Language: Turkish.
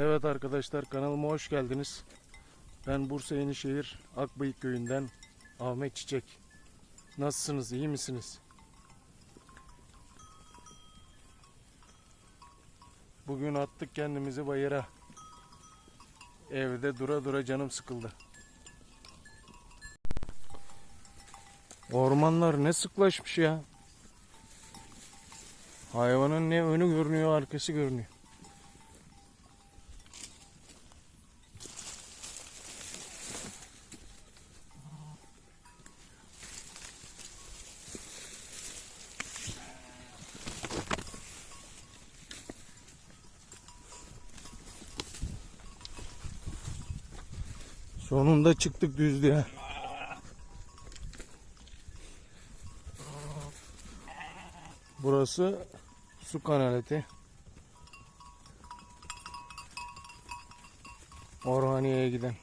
Evet arkadaşlar kanalıma hoş geldiniz. Ben Bursa Yenişehir Akbayık köyünden Ahmet Çiçek. Nasılsınız? iyi misiniz? Bugün attık kendimizi bayıra. Evde dura dura canım sıkıldı. Ormanlar ne sıklaşmış ya. Hayvanın ne önü görünüyor arkası görünüyor. Sonunda çıktık düzlüğe. Burası su kanaleti. Orhaniye'ye giden.